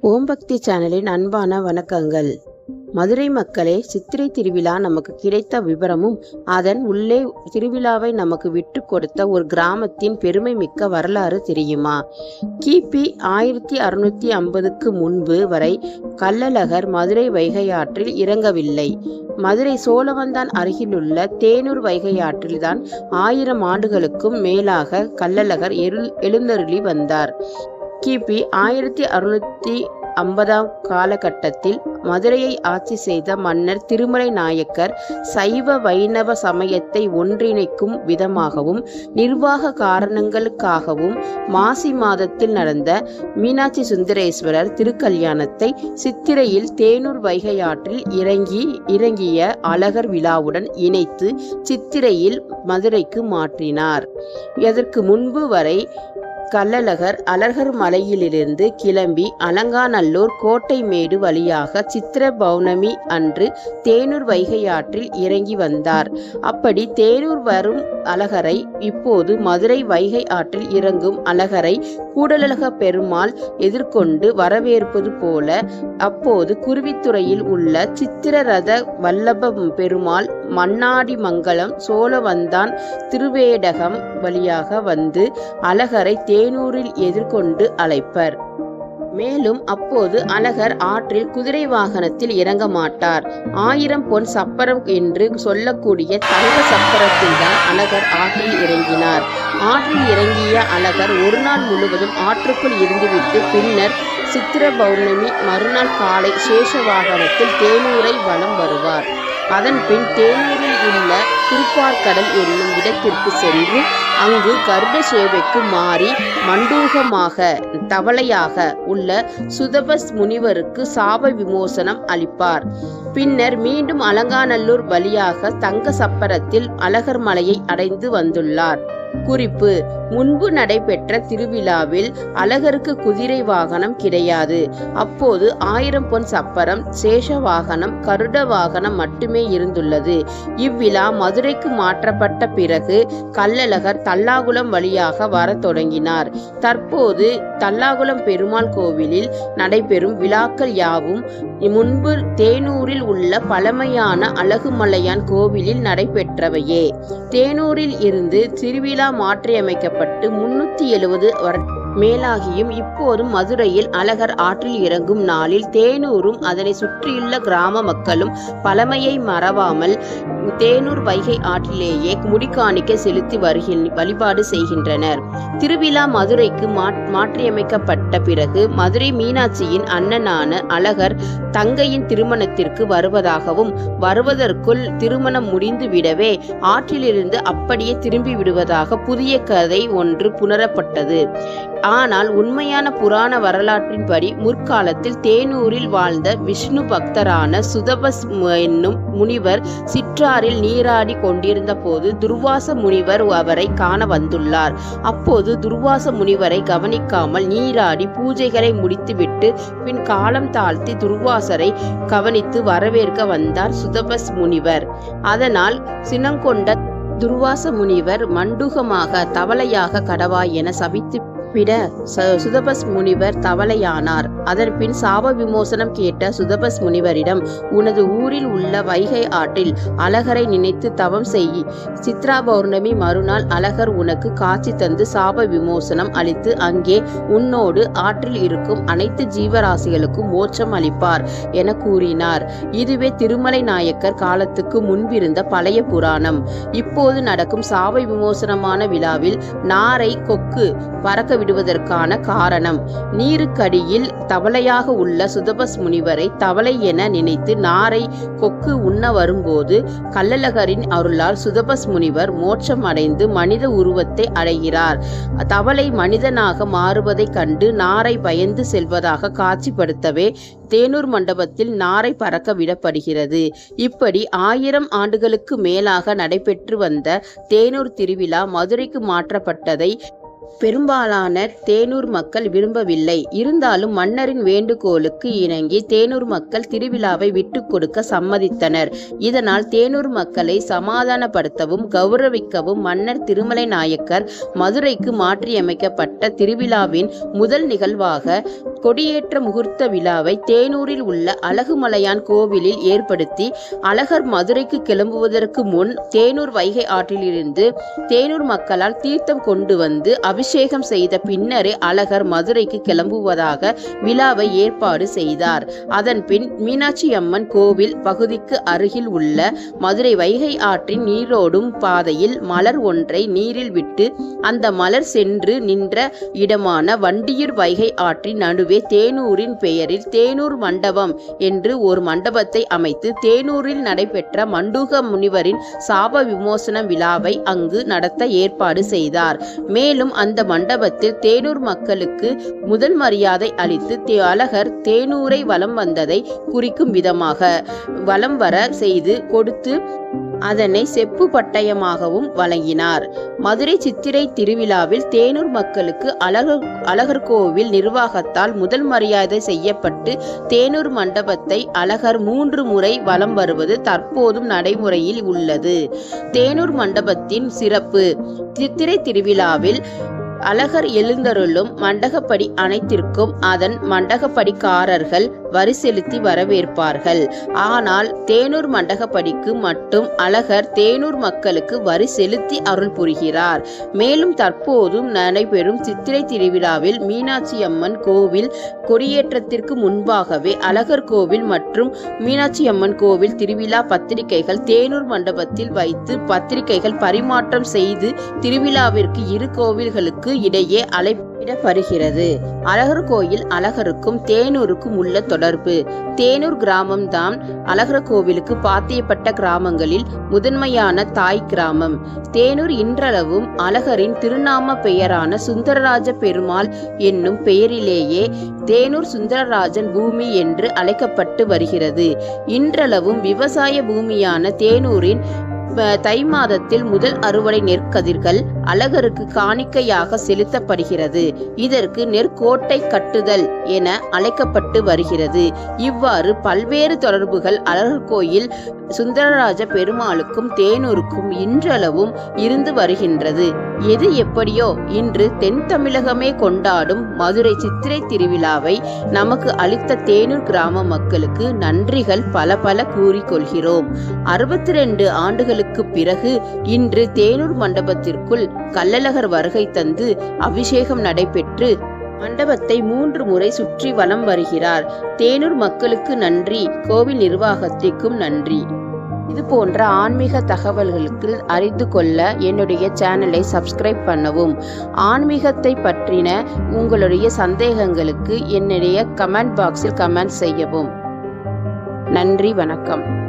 ஓம் பக்தி சேனலின் அன்பான வணக்கங்கள். மதுரை மக்களே சித்திரை திருவிழா நமக்கு கிடைத்த விவரமும் அதன் உள்ளே திருவிழாவை நமக்கு விட்டு கொடுத்த ஒரு கிராமத்தின் பெருமை மிக்க வரலாறு தெரியுமா? கிபி ஆயிரத்தி அறுநூத்தி ஐம்பதுக்கு முன்பு வரை கள்ளழகர் மதுரை வைகை ஆற்றில் இறங்கவில்லை. மதுரை சோழவந்தான் அருகிலுள்ள தேனூர் வைகை ஆற்றில்தான் ஆயிரம் ஆண்டுகளுக்கும் மேலாக கள்ளழகர் எழு எழுந்தருளி வந்தார். கிபி ஆயிரத்தி அறுநூத்தி ஐம்பதாம் காலகட்டத்தில் மதுரையை ஆட்சி செய்த மன்னர் திருமலை நாயக்கர் சைவ வைணவ சமயத்தை ஒன்றிணைக்கும் விதமாகவும் நிர்வாக காரணங்களுக்காகவும் மாசி மாதத்தில் நடந்த மீனாட்சி சுந்தரேஸ்வரர் திருக்கல்யாணத்தை சித்திரையில் தேனூர் வைகை ஆற்றில் இறங்கி இறங்கிய அழகர் விழாவுடன் இணைத்து சித்திரையில் மதுரைக்கு மாற்றினார். இதற்கு முன்பு வரை கள்ளழகர் அலர்கர் மலையிலிருந்து கிளம்பி அலங்காநல்லூர் கோட்டைமேடு வழியாக சித்திர பௌர்ணமி அன்று தேனூர் வைகை ஆற்றில் இறங்கி வந்தார். அப்படி தேனூர் வரும் அழகரை இப்போது மதுரை வைகை ஆற்றில் இறங்கும் அழகரை கூடலழக பெருமாள் எதிர்கொண்டு வரவேற்பது போல அப்போது குருவித்துறையில் உள்ள சித்திரரத வல்லப பெருமாள் மண்ணாடி மங்கலம் சோழவந்தான் திருவேடகம் வழியாக வந்து அழகரை தே தேனூரில் எதிர்கொண்டு அழைப்பர். மேலும் அப்போது அழகர் ஆற்றில் குதிரை வாகனத்தில் இறங்க மாட்டார். ஆயிரம் பொன் சப்பரம் என்று சொல்லக்கூடிய தங்க சப்பரத்தில் தான் அழகர் ஆற்றில் இறங்கினார். ஆற்றில் இறங்கிய அழகர் ஒரு நாள் முழுவதும் ஆற்றுக்குள் இருந்துவிட்டு பின்னர் சித்திர பௌர்ணமி மறுநாள் காலை சேஷ வாகனத்தில் தேனூரை வலம் வருவார். அதன் பின் தேனூரில் உள்ள திருப்பார்கடல் என்னும் இடத்திற்கு சென்று அங்கு கருட சேவைக்கு மாறி மண்டூகமாக தவளையாக உள்ள சுதபஸ் முனிவருக்கு சாப விமோசனம் அளிப்பார். பின்னர் மீண்டும் அலங்காநல்லூர் வழியாக தங்க சப்பரத்தில் அழகர் மலையை அடைந்து வந்துள்ளார். குறிப்பு முன்பு நடைபெற்ற திருவிழாவில் அழகருக்கு குதிரை வாகனம் கிடையாது. அப்போது ஆயிரம் பொன் சப்பரம் சேஷ வாகனம் கருட வாகனம் மட்டுமே இருந்துள்ளது. இவ்விழா மதுரைக்கு மாற்றப்பட்ட பிறகு கள்ளழகர் தல்லாகுளம் வழியாக வரத் தொடங்கினார். தற்போது தல்லாகுளம் பெருமாள் கோவிலில் நடைபெறும் விழாக்கள் யாவும் முன்பு தேனூரில் உள்ள பழமையான அழகுமலையான் கோவிலில் நடைபெற்றவையே. தேனூரில் இருந்து திருவிழா மாற்றியமைக்கப்பட்ட பட்டு முன்னூத்தி எழுபது வருட மேலாகியும் இப்போதும் மதுரையில் அழகர் ஆற்றில் இறங்கும் நாளில் தேனூரும் அதனை சுற்றியுள்ள கிராம மக்களும் பழமையை மறவாமல் தேனூர் வைகை ஆற்றிலேயே முடிக்காணிக்க செலுத்தி வருகின் வழிபாடு செய்கின்றனர். திருவிழா மதுரைக்கு மாற்றியமைக்கப்பட்ட பிறகு மதுரை மீனாட்சியின் அண்ணனான அழகர் தங்கையின் திருமணத்திற்கு வருவதாகவும் வருவதற்குள் திருமணம் முடிந்து விடவே ஆற்றிலிருந்து அப்படியே திரும்பி விடுவதாக புதிய கதை ஒன்று புணரப்பட்டது. ஆனால் உண்மையான புராண வரலாற்றின்படி முற்காலத்தில் தேனூரில் வாழ்ந்த விஷ்ணு பக்தரான சுதபஸ் என்னும் முனிவர் சிற்றாரில் நீராடி கொண்டிருந்த போது துர்வாச முனிவர் அவரை காண வந்துள்ளார். அப்போது துர்வாச முனிவரை கவனிக்காமல் நீராடி பூஜைகளை முடித்துவிட்டு பின் காலம் தாழ்த்தி துர்வாசரை கவனித்து வரவேற்க வந்தார் சுதபஸ் முனிவர். அதனால் சினங்கொண்ட துர்வாச முனிவர் மண்டுகமாக தவளையாக கடவாய் என சபித்து சாப்பிட சுதபஸ் முனிவர் தவளையானார். அதன்பின் சாப விமோசனம் கேட்ட சுதபஸ் முனிவரிடம் உனது ஊரில் உள்ள வைகை ஆற்றில் அழகரை நினைத்து தவம் செய். சித்ரா பௌர்ணமி மறுநாள் அழகர் உனக்கு காட்சி தந்து சாப விமோசனம் அளித்து அங்கே உன்னோடு ஆற்றில் இருக்கும் அனைத்து ஜீவராசிகளுக்கும் மோட்சம் அளிப்பார் என கூறினார். இதுவே திருமலை நாயக்கர் காலத்துக்கு முன்பிருந்த பழைய புராணம். இப்போது நடக்கும் சாப விமோசனமான விழாவில் நாரை கொக்கு பறக்க விடுவதற்கான காரணம். நீருக்கடியில் தவளையாக உள்ள சுதபஸ் முனிவரை தவளை என நினைத்து நாரை கொக்கு உண்ண வரும்போது கள்ளழகரின் அருளால் சுதபஸ் முனிவர் மோட்சம் அடைந்து மனித உருவத்தை அடைகிறார். தவளை மனிதனாக மாறுவதைக் கண்டு நாரை பயந்து செல்வதாக காட்சிப்படுத்தவே தேனூர் மண்டபத்தில் நாரை பறக்க விடப்படுகிறது. இப்படி ஆயிரம் ஆண்டுகளுக்கு மேலாக நடைபெற்று வந்த தேனூர் திருவிழா மதுரைக்கு மாற்றப்பட்டதை பெரும்பாலான தேனூர் மக்கள் விரும்பவில்லை. இருந்தாலும் மன்னரின் வேண்டுகோளுக்கு இணங்கி தேனூர் மக்கள் திருவிழாவை விட்டு கொடுக்க சம்மதித்தனர். இதனால் தேனூர் மக்களை சமாதானப்படுத்தவும் கௌரவிக்கவும் மன்னர் திருமலை நாயக்கர் மதுரைக்கு மாற்றியமைக்கப்பட்ட திருவிழாவின் முதல் நிகழ்வாக கொடியேற்ற முகூர்த்த விழாவை தேனூரில் உள்ள அழகுமலையான் கோவிலில் ஏற்படுத்தி அழகர் மதுரைக்கு கிளம்புவதற்கு முன் தேனூர் வைகை ஆற்றிலிருந்து தேனூர் மக்களால் தீர்த்தம் கொண்டு வந்து அபிஷேகம் செய்த பின்னரே அழகர் மதுரைக்கு கிளம்புவதாக விழாவை ஏற்பாடு செய்தார். அதன்பின் மீனாட்சி அம்மன் கோவில் பகுதிக்கு அருகில் உள்ள மதுரை வைகை ஆற்றின் நீரோடும் பாதையில் மலர் ஒன்றை நீரில் விட்டு அந்த மலர் சென்று நின்ற இடமான வண்டியூர் வைகை ஆற்றின் நடுவே தேனூரின் பெயரில் தேனூர் மண்டபம் என்று ஒரு மண்டபத்தை அமைத்து தேனூரில் நடைபெற்ற மண்டூக முனிவரின் சாப விமோசன விழாவை அங்கு நடத்த ஏற்பாடு செய்தார். மேலும் அந்த மண்டபத்தில் தேனூர் மக்களுக்கு முதல் மரியாதை அளித்து தே அழகர் தேனூரை வலம் வந்ததை குறிக்கும் விதமாக வலம் வர செய்து கொடுத்து அதனை செப்பு பட்டயமாகவும் வழங்கினார். மதுரை சித்திரை திருவிழாவில் தேனூர் மக்களுக்கு அழகர் அழகர்கோவில் நிர்வாகத்தால் முதல் மரியாதை செய்யப்பட்டு தேனூர் மண்டபத்தை அழகர் மூன்று முறை வலம் வருவது தற்போதும் நடைமுறையில் உள்ளது. தேனூர் மண்டபத்தின் சிறப்பு. சித்திரை திருவிழாவில் அழகர் எழுந்தருளும் மண்டகப்படி அனைத்திற்கும் அதன் மண்டகப்படிக்காரர்கள் வரி செலுத்தி வரவேற்பார்கள். ஆனால் தேனூர் மண்டகப்படிக்கு மட்டும் அழகர் தேனூர் மக்களுக்கு வரி செலுத்தி அருள் புரிகிறார். மேலும் தற்போதும் நடைபெறும் சித்திரை திருவிழாவில் மீனாட்சி அம்மன் கோவில் கொடியேற்றத்திற்கு முன்பாகவே அழகர் கோவில் மற்றும் மீனாட்சி அம்மன் கோவில் திருவிழா பத்திரிகைகள் தேனூர் மண்டபத்தில் வைத்து பத்திரிகைகள் பரிமாற்றம் செய்து திருவிழாவிற்கு இரு கோவில்களுக்கு இடையே அழைப்பிடப்படுகிறது அழகர் கோயில் அழகருக்கும் தேனூருக்கும் உள்ள தொடர்பு. தேனூர் கிராமம்தான் அழகர் கோவிலுக்கு பாத்தியப்பட்ட கிராமங்களில் முதன்மையான தாய் கிராமம். தேனூர் இன்றளவும் அழகரின் திருநாம பெயரான சுந்தரராஜ பெருமாள் என்னும் பெயரிலேயே தேனூர் சுந்தரராஜன் பூமி என்று அழைக்கப்பட்டு வருகிறது. இன்றளவும் விவசாய பூமியான தேனூரின் தை மாதத்தில் முதல் அறுவடை நெற்கதிர்கள் அழகருக்கு காணிக்கையாக செலுத்தப்படுகிறது. இதற்கு நெற்கோட்டை கட்டுதல் என அழைக்கப்பட்டு வருகிறது. இவ்வாறு பல்வேறு தொடர்புகள் அழகர் கோயில் சுந்தரராஜ பெருமாளுக்கும் தேனூருக்கும் இன்றளவும் இருந்து வருகின்றது. எது எப்படியோ இன்று தென் தமிழகமே கொண்டாடும் மதுரை சித்திரை திருவிழாவை நமக்கு அளித்த தேனூர் கிராம மக்களுக்கு நன்றிகள் பல பல கூறிக்கொள்கிறோம். அறுபத்தி ரெண்டு ஆண்டுகளுக்கு பிறகு இன்று தேனூர் மண்டபத்திற்குள் கள்ளழகர் வருகை தந்து அபிஷேகம் நடைபெற்று மண்டபத்தை மூன்று முறை சுற்றி வலம் வருகிறார். தேனூர் மக்களுக்கு நன்றி. கோவில் நிர்வாகத்திற்கும் நன்றி. இது போன்ற ஆன்மீக தகவல்களுக்கு அறிந்து கொள்ள என்னுடைய சேனலை சப்ஸ்கிரைப் பண்ணவும். ஆன்மீகத்தை பற்றின உங்களுடைய சந்தேகங்களுக்கு என்னுடைய கமெண்ட் பாக்ஸில் கமெண்ட் செய்யவும். நன்றி வணக்கம்.